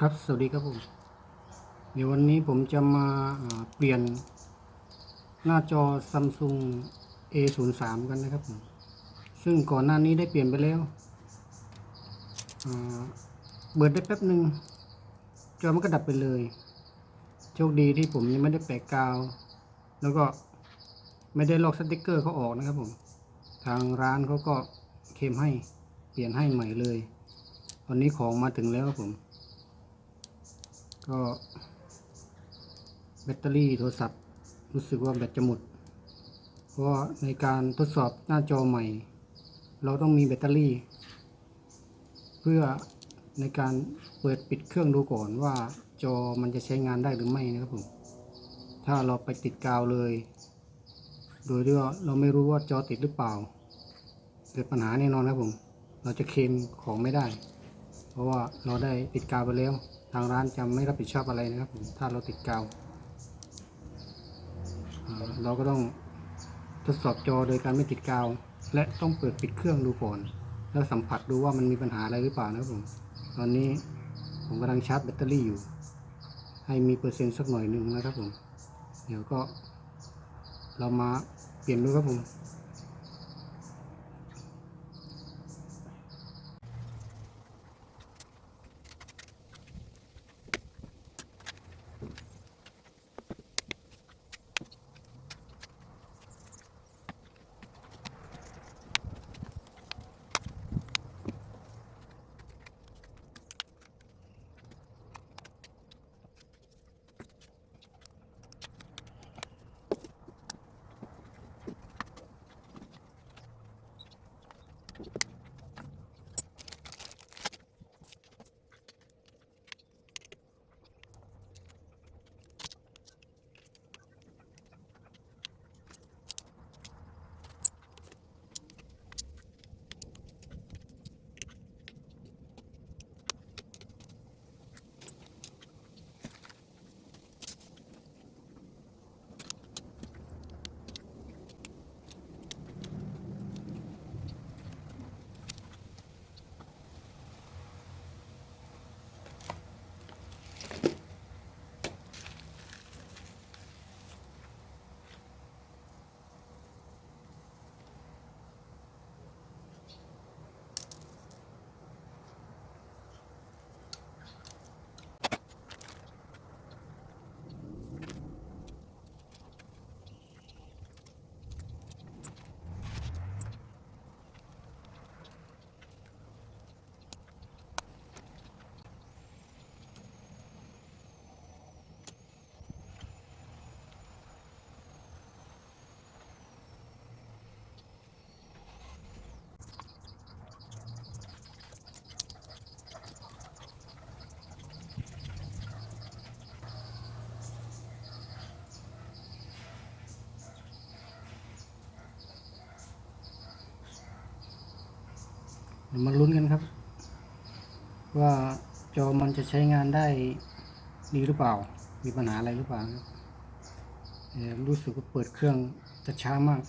ครับ สวัสดีครับผม เดี๋ยววันนี้ผมจะมาเปลี่ยนหน้าจอ Samsung A03 กันนะครับผม ซึ่งก่อนหน้านี้ได้เปลี่ยนไปแล้วเบิดได้แป๊บหนึ่งจอมันก็ดับไปเลย โชคดีที่ผมยังไม่ได้แปะกาว แล้วก็ไม่ได้ลอกสติกเกอร์เขาออกนะครับผม ทางร้านเขาก็เคมให้เปลี่ยนให้ใหม่เลยวันนี้ของมาถึงแล้วครับผม ก็แบตเตอรี่โทรศัพท์ รู้สึกว่าแบตจะหมด เพราะในการทดสอบหน้าจอใหม่ เราต้องมีแบตเตอรี่ เพื่อในการเปิดปิดเครื่องดูก่อนว่าจอมันจะใช้งานได้หรือไม่นะครับผม ถ้าเราไปติดกาวเลย โดยที่ว่าเราไม่รู้ว่าจอติดหรือเปล่า เกิดปัญหาแน่นอนครับผม เราจะเคลมของไม่ได้ เพราะว่าเราได้ติดกาวไปแล้วางร้านจะไม่รับผิดชอบอะไรนะครับผมถ้าเราติดกาวเราก็ต้องทดสอบจอโดยการไม่ติดกาว และต้องเปิดปิดเครื่องดูก่อนแล้วสัมผัสดูว่ามันมีปัญหาอะไรหรือเปล่านะครับผมตอนนี้ผมกำลังชาร์จแบตเตอรี่อยู่ ให้มีเปอร์เซ็นต์สักหน่อยหนึ่งนะครับผม เดี๋ยวก็ เรามาเปลี่ยนดูครับผม ดี๋ยวมาลุ้นกันครับ ว่าจอมันจะใช้งานได้ดีหรือเปล่า มีปัญหาอะไรหรือเปล่าครับรู้สึกว่าเปิดเครื่องจะช้ามาก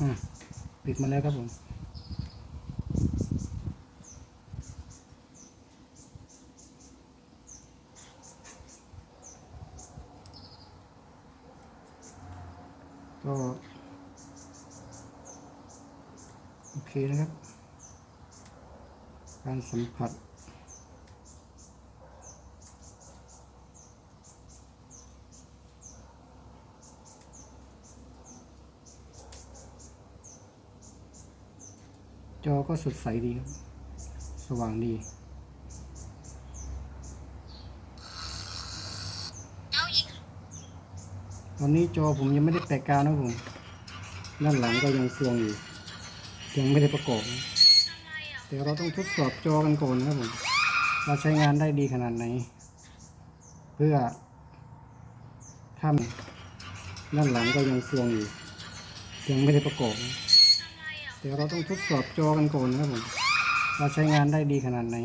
อืม ปิดมาแล้วครับผมก็โอเคนะครับ การสัมผัส จอก็สดใสดีครับ สว่างดีตอนนี้จอผมยังไม่ได้แตะกาวนะครับผม ด้านหลังก็ยังเฟืองอยู่ ยังไม่ได้ประกอบนะแต่เราต้องทดสอบจอกันก่อนนะครับผม เราใช้งานได้ดีขนาดไหน เพื่อถ้าด้านหลังก็ยังเฟืองอยู่ ยังไม่ได้ประกอบนะ แต่เราต้องทดสอบจอกันก่อนนะครับผมเราใช้งานได้ดีขนาดไหน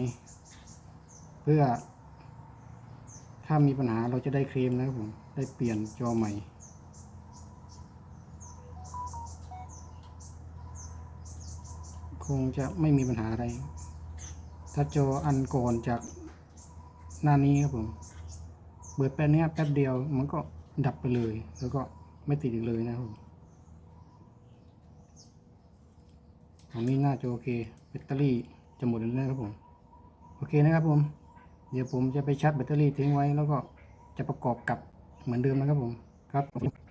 เพื่อ ถ้ามีปัญหาเราจะได้เคลมนะครับผม ได้เปลี่ยนจอใหม่คงจะไม่มีปัญหาอะไร ถ้าจออันก่อนจากหน้านี้ครับผม เปิดแป๊บเนี้ยแป๊บเดียวมันก็ดับไปเลย แล้วก็ไม่ติดอีกเลยนะครับผม ของนี้น่าจะโอเคแบตเตอรี่จะหมดแล้วนะครับผมโอเคนะครับผม เดี๋ยวผมจะไปชาร์จแบตเตอรี่ทิ้งไว้แล้วก็จะประกอบกับเหมือนเดิมนะครับผมครับครับ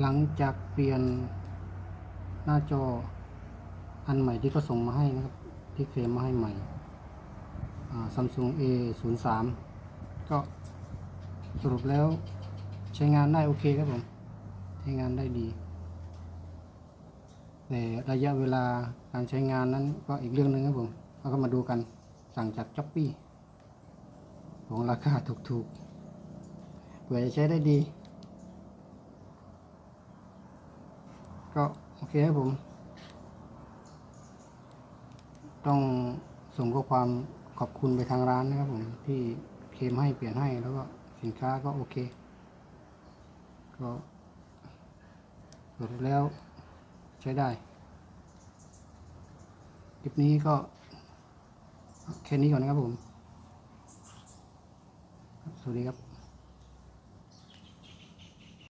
หลังจากเปลี่ยนหน้าจออันใหม่ที่เขาส่งมาให้นะครับ ที่เคลมมาให้ใหม่ซัมซุง A 0 3ก็สรุปแล้วใช้งานได้โอเคครับผม ใช้งานได้ดี แต่ระยะเวลาการใช้งานนั้นก็อีกเรื่องหนึ่งครับผมเราก็มาดูกันสั่งจากช้อปปี้ของราคาถูกๆเผื่อจะใช้ได้ดี ก็โอเคครับผม ต้องส่งข้อความขอบคุณไปทางร้านนะครับผมที่เคมให้เปลี่ยนให้แล้วก็สินค้าก็โอเค ก็สรุปแล้วใช้ได้คลิปนี้ก็แค่นี้ก่อนนะครับผม สวัสดีครับ